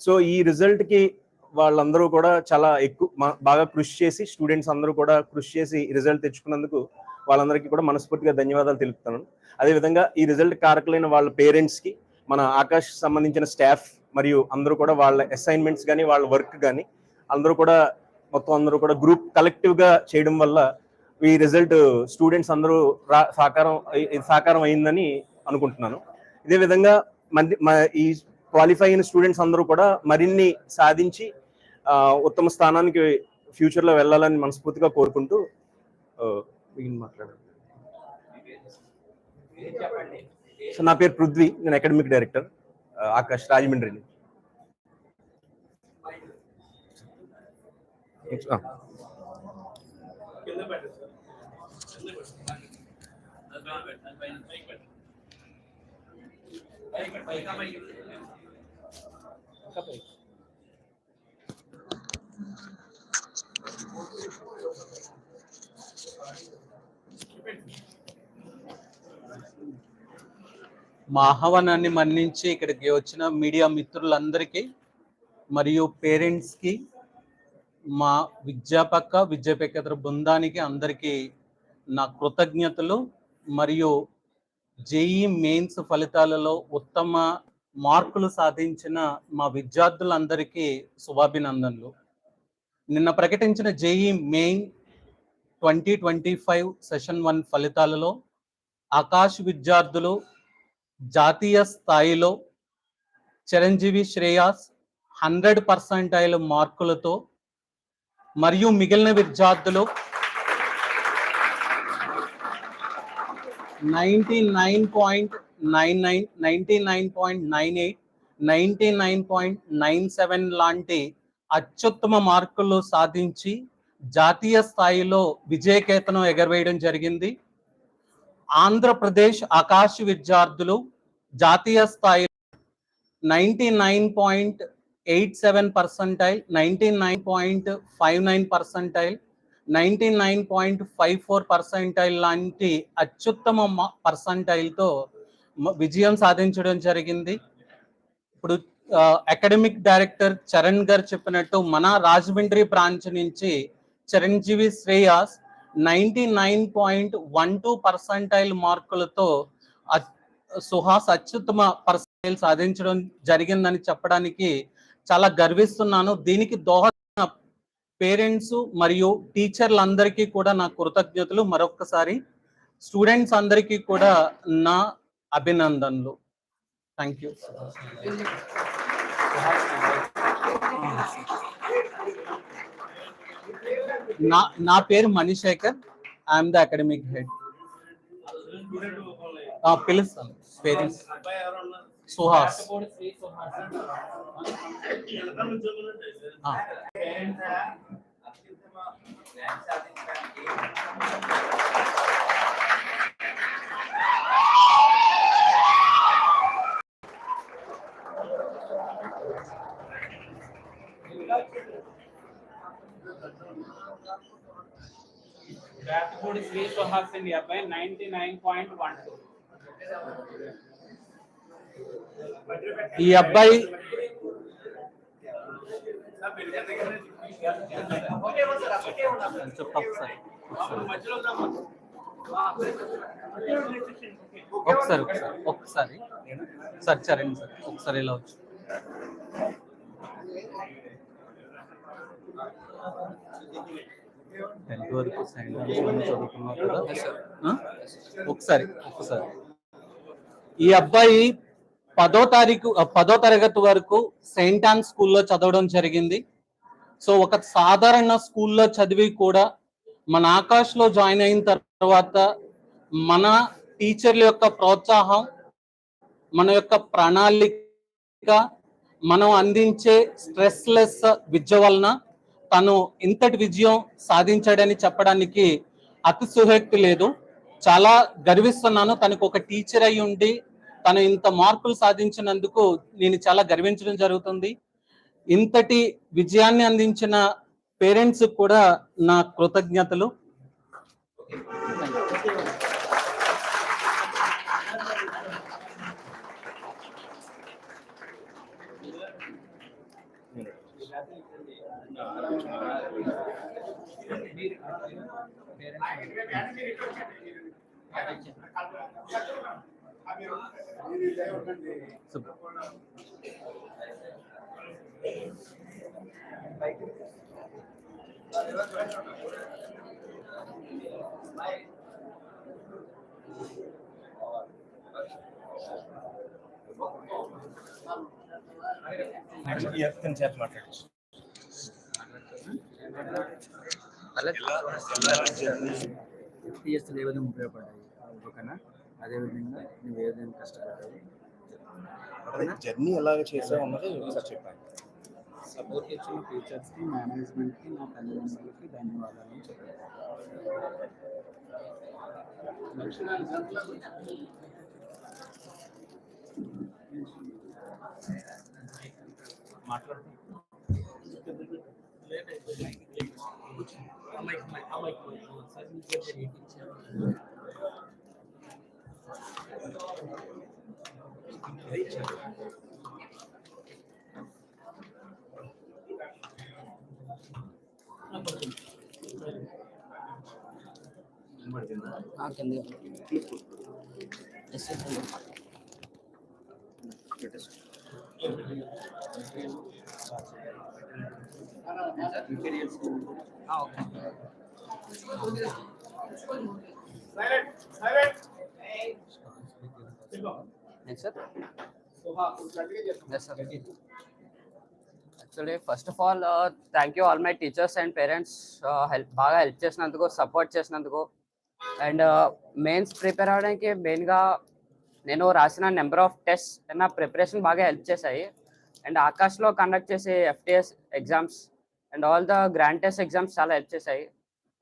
So ఈ రిజల్ట్కి వాళ్ళందరూ కూడా చాలా ఎక్కువ బాగా కృషి చేసి స్టూడెంట్స్ అందరూ కూడా కృషి చేసి రిజల్ట్ తెచ్చుకున్నందుకు వాళ్ళందరికీ కూడా మనస్ఫూర్తిగా ధన్యవాదాలు తెలుపుతున్నాను. అదేవిధంగా ఈ రిజల్ట్ కారకులైన వాళ్ళ పేరెంట్స్కి మన ఆకాష్ సంబంధించిన స్టాఫ్ మరియు అందరూ కూడా వాళ్ళ అసైన్మెంట్స్ కానీ వాళ్ళ వర్క్ కానీ అందరూ కూడా మొత్తం అందరూ కూడా గ్రూప్ కలెక్టివ్గా చేయడం వల్ల ఈ రిజల్ట్ స్టూడెంట్స్ అందరూ రా- సాకారం సాకారం అయిందని అనుకుంటున్నాను. ఇదే విధంగా మంది మ- ఈ క్వాలిఫై అయిన స్టూడెంట్స్ అందరూ కూడా మరిన్ని సాధించి ఉత్తమ స్థానానికి ఫ్యూచర్లో వెళ్ళాలని మనస్ఫూర్తిగా కోరుకుంటూ మాట్లాడారు సో నా పేరు పృథ్వీ నేను అకాడమిక్ డైరెక్టర్ ఆకాష్ రాజమండ్రి నుంచి. ఆ. మా ఆహ్వానాన్ని మన్నించి ఇక్కడికి వచ్చిన మీడియా మిత్రులందరికీ మరియు పేరెంట్స్కి మా విద్యాపక విద్యాపేకేతర బృందానికి అందరికీ నా కృతజ్ఞతలు. మరియు జేఈ మెయిన్స్ ఫలితాలలో ఉత్తమ మార్కులు సాధించిన మా విద్యార్థులందరికీ శుభాభినందనలు. నిన్న ప్రకటించిన JEE main twenty twenty five session one ఫలితాలలో ఆకాశ్ విద్యార్థులు జాతీయ స్థాయిలో చిరంజీవి శ్రేయాస్ హండ్రెడ్ పర్సెంటైల్ మార్కులతో మరియు మిగిలిన విద్యార్థులు ninety nine point nine nine ninety nine point nine eight ninety nine point nine seven లాంటి అత్యుత్తమ మార్కులు సాధించి జాతీయ స్థాయిలో విజయకేతనం ఎగరవేయడం జరిగింది. ఆంధ్రప్రదేశ్ ఆకాశ విద్యార్థులు జాతీయ స్థాయి ninety nine point eight seven percentile ninety nine point five nine percentile ninety nine point five four percentile లాంటి అత్యుత్తమ పర్సంటైల్తో విజయం సాధించడం జరిగింది. ఇప్పుడు అకాడమిక్ డైరెక్టర్ చరణ్ గారు చెప్పినట్టు మన రాజమండ్రి బ్రాంచ్ నుంచి Chiranjeevi Shreyas ninety nine point one two percentile మార్కులతో సుహాస్ అత్యుత్తమ పర్సంటైల్ సాధించడం జరిగిందని చెప్పడానికి చాలా గర్విస్తున్నాను. దీనికి దోహద పేరెంట్స్ మరియు టీచర్లందరికీ కూడా నా కృతజ్ఞతలు. మరొకసారి స్టూడెంట్స్ అందరికీ కూడా నా అభినందనలు. థ్యాంక్ యూ నా నా పేరు Manishekhar. I'm the academic head పిలుస్తాను పేరెంట్స్ సుహాస్. అండి అబ్బాయి ninety nine point one two ఈ అబ్బాయి ఒకసారి ఒకసారి. సార్ చరణ్ సార్ ఒకసారి ఇలా వచ్చు. టెన్త్ వరకు సైన్స్ చదువుకున్నావు కదా? ఒకసారి ఒకసారి. ఈ అబ్బాయి పదో తారీఖు పదో తరగతి వరకు సెయింట్ ఆన్ స్కూల్లో చదవడం జరిగింది. సో ఒక సాధారణ స్కూల్లో చదివి కూడా మన ఆకాష్లో జాయిన్ అయిన తర్వాత మన టీచర్ల యొక్క ప్రోత్సాహం మన యొక్క ప్రణాళిక మనం అందించే స్ట్రెస్లెస్ విద్య వలన తను ఇంతటి విజయం సాధించాడని చెప్పడానికి అతిశయోక్తి లేదు. చాలా గర్విస్తున్నాను. తనకు ఒక టీచర్ అయి ఉండి తను ఇంత మార్కులు సాధించినందుకు నేను చాలా గర్వించడం జరుగుతుంది. ఇంతటి విజయాన్ని అందించిన పేరెంట్స్ కూడా నా కృతజ్ఞతలు. ఎత్తని చేత మాట్లాడచ్చు అలా టీఎస్లు ఏ విధంగా ఉపయోగపడ్డాయి? ఓకేనా? అదేవిధంగా నువ్వు ఏ విధంగా కష్టపడ్డావు జర్నీ ఎలాగ చేసావు అన్నది ఒకసారి చెప్పాను సపోర్ట్ ఇచ్చిన టీచర్స్కి మేనేజ్మెంట్కి నా తల్లిదండ్రులకి ధన్యవాదాలు చెప్పాను కింద actually first of all thank you all my teachers and parents help బాగా హెల్ప్ చేసినందుకు సపోర్ట్ చేసినందుకు. అండ్ మెయిన్స్ ప్రిపేర్ అవడానికి మెయిన్గా నేను రాసిన నెంబర్ ఆఫ్ టెస్ట్ నా ప్రిపరేషన్ బాగా హెల్ప్ చేశాయి. అండ్ ఆకాశ్లో కండక్ట్ చేసే FTS exams and all the grand test exams చాలా హెల్ప్ చేశాయి.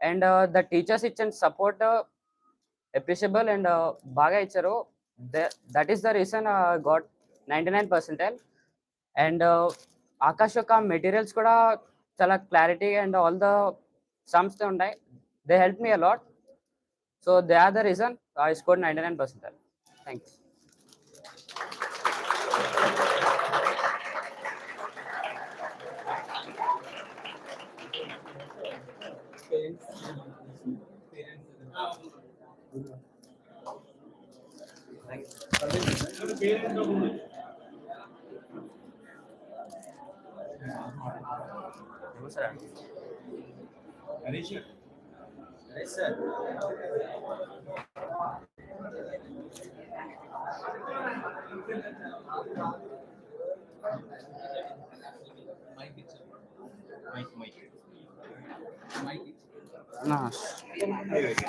అండ్ ద టీచర్స్ ఇచ్చిన సపోర్ట్ అప్రిషియబుల్ అండ్ బాగా ఇచ్చారు. That is the reason got ninety nine percentile and Aakash యొక్క మెటీరియల్స్ కూడా చాలా clarity and all the sums ఉన్నాయి. They help me a lot so they are the reason I score ninety nine percentile Nice. Nice.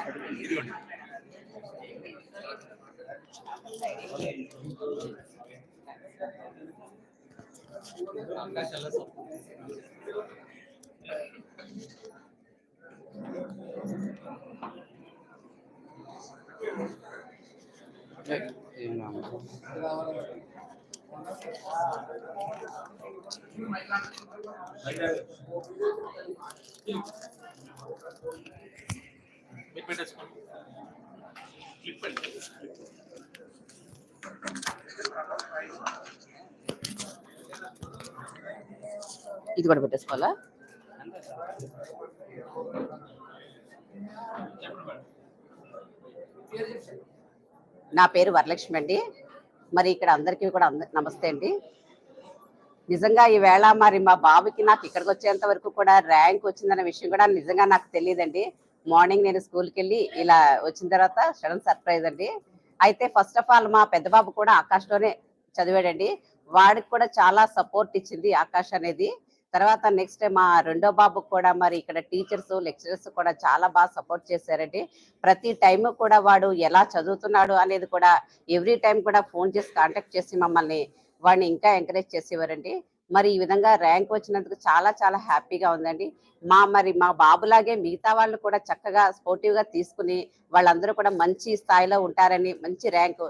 Thank you ఇది కూడా పెట్టేసుకోవాలా? నా పేరు వరలక్ష్మి అండి. మరి ఇక్కడ అందరికీ కూడా నమస్తే అండి. నిజంగా ఈవేళ మరి మా బాబుకి నాకు ఇక్కడికి వచ్చేంత వరకు కూడా ర్యాంక్ వచ్చిందన్న విషయం కూడా నిజంగా నాకు తెలియదండి. మార్నింగ్ నేను స్కూల్కి వెళ్ళి ఇలా వచ్చిన తర్వాత సడన్ సర్ప్రైజ్ అండి. అయితే ఫస్ట్ ఆఫ్ ఆల్ మా పెద్ద బాబు కూడా ఆకాష్లోనే చదివాడండి. వాడికి కూడా చాలా సపోర్ట్ ఇచ్చింది ఆకాష్ అనేది. తర్వాత నెక్స్ట్ మా రెండో బాబు కూడా మరి ఇక్కడ టీచర్స్ లెక్చరర్స్ కూడా చాలా బాగా సపోర్ట్ చేశారండి. ప్రతి టైం కూడా వాడు ఎలా చదువుతున్నాడు అనేది కూడా ఎవ్రీ టైం కూడా ఫోన్ చేసి కాంటాక్ట్ చేసి మమ్మల్ని వాడిని ఇంకా ఎంకరేజ్ చేసేవారండి. మరి ఈ విధంగా ర్యాంక్ వచ్చినందుకు చాలా చాలా హ్యాపీగా ఉందండి. మా మరి మా బాబులాగే మిగతా వాళ్ళు కూడా చక్కగా స్పోర్టివ్గా తీసుకుని వాళ్ళందరూ కూడా మంచి స్థాయిలో ఉంటారని మంచి ర్యాంక్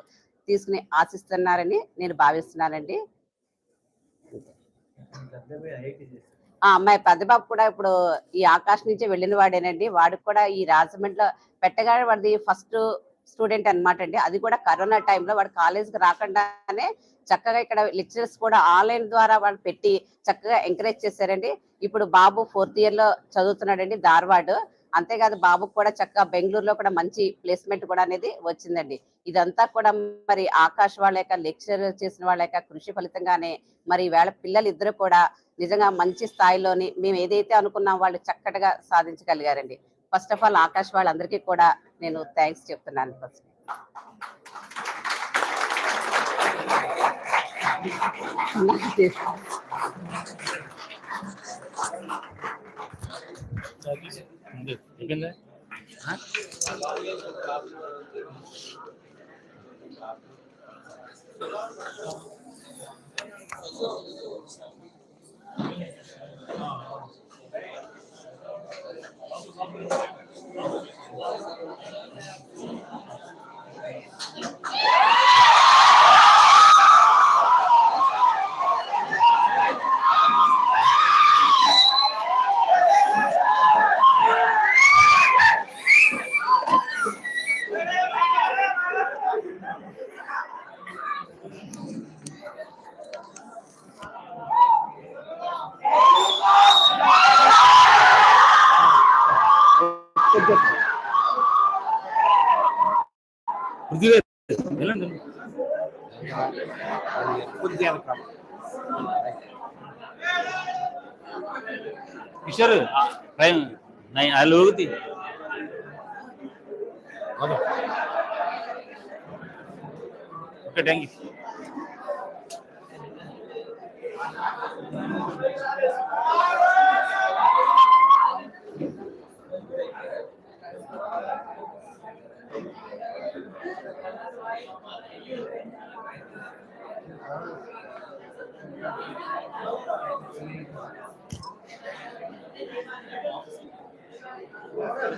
తీసుకుని ఆశిస్తున్నారని నేను భావిస్తున్నానండి. అమ్మాయి పెద్దబాబు కూడా ఇప్పుడు ఈ ఆకాశం నుంచి వెళ్ళిన వాడేనండి. వాడికి కూడా ఈ రాజమండ్రిలో పెట్టగానే వాడిది ఫస్ట్ స్టూడెంట్ అన్నమాట అండి. అది కూడా కరోనా టైంలో వాడు కాలేజ్కి రాకుండానే చక్కగా ఇక్కడ లెక్చరర్స్ కూడా ఆన్లైన్ ద్వారా వాళ్ళు పెట్టి చక్కగా ఎంకరేజ్ చేశారండి. ఇప్పుడు బాబు ఫోర్త్ ఇయర్లో చదువుతున్నాడండి ధార్వాడ్. అంతేకాదు బాబుకు కూడా చక్కగా బెంగళూరులో కూడా మంచి ప్లేస్మెంట్ కూడా అనేది వచ్చిందండి. ఇదంతా కూడా మరి ఆకాష్ వాళ్ళ యొక్క లెక్చర్ చేసిన వాళ్ళ యొక్క కృషి ఫలితంగానే మరి వేళ పిల్లలు ఇద్దరు కూడా నిజంగా మంచి స్థాయిలోని మేము ఏదైతే అనుకున్నాం వాళ్ళు చక్కటిగా సాధించగలిగారండి. ఫస్ట్ ఆఫ్ ఆల్ ఆకాష్ వాళ్ళందరికీ కూడా నేను థ్యాంక్స్ చెప్తున్నాను ఫస్ట్ కిషోర్ టైం నై మిక్సర్ ప్రైమ్ నైన్ అది ఊగుతి ఓకే థ్యాంక్ యూ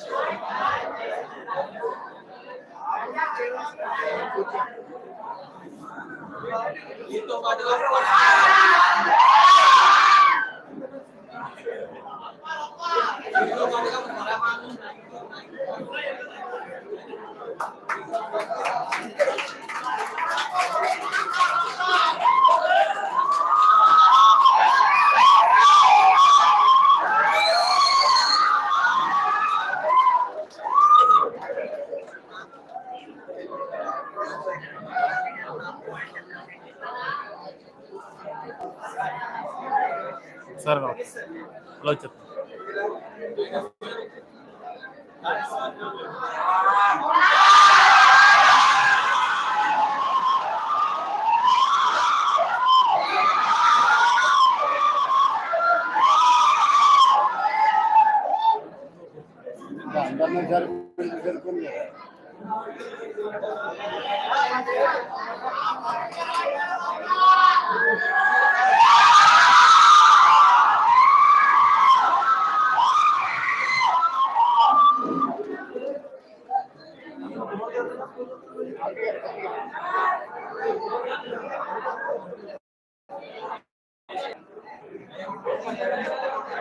చెప్పు చలో సార్ అలా చెప్తాను అందరినీ జరుపుకుంటూ జరుపుకుంది కదా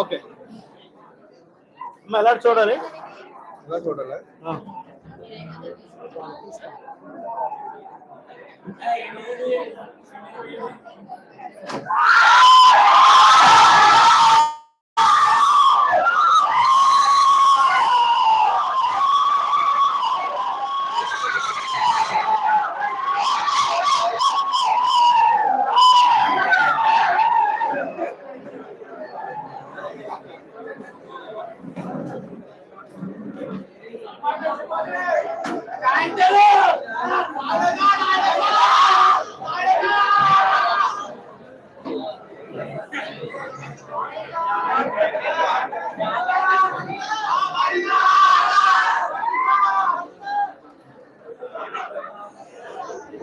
ఓకే. ఎలా చూడాలి? ఎలా చూడాలి?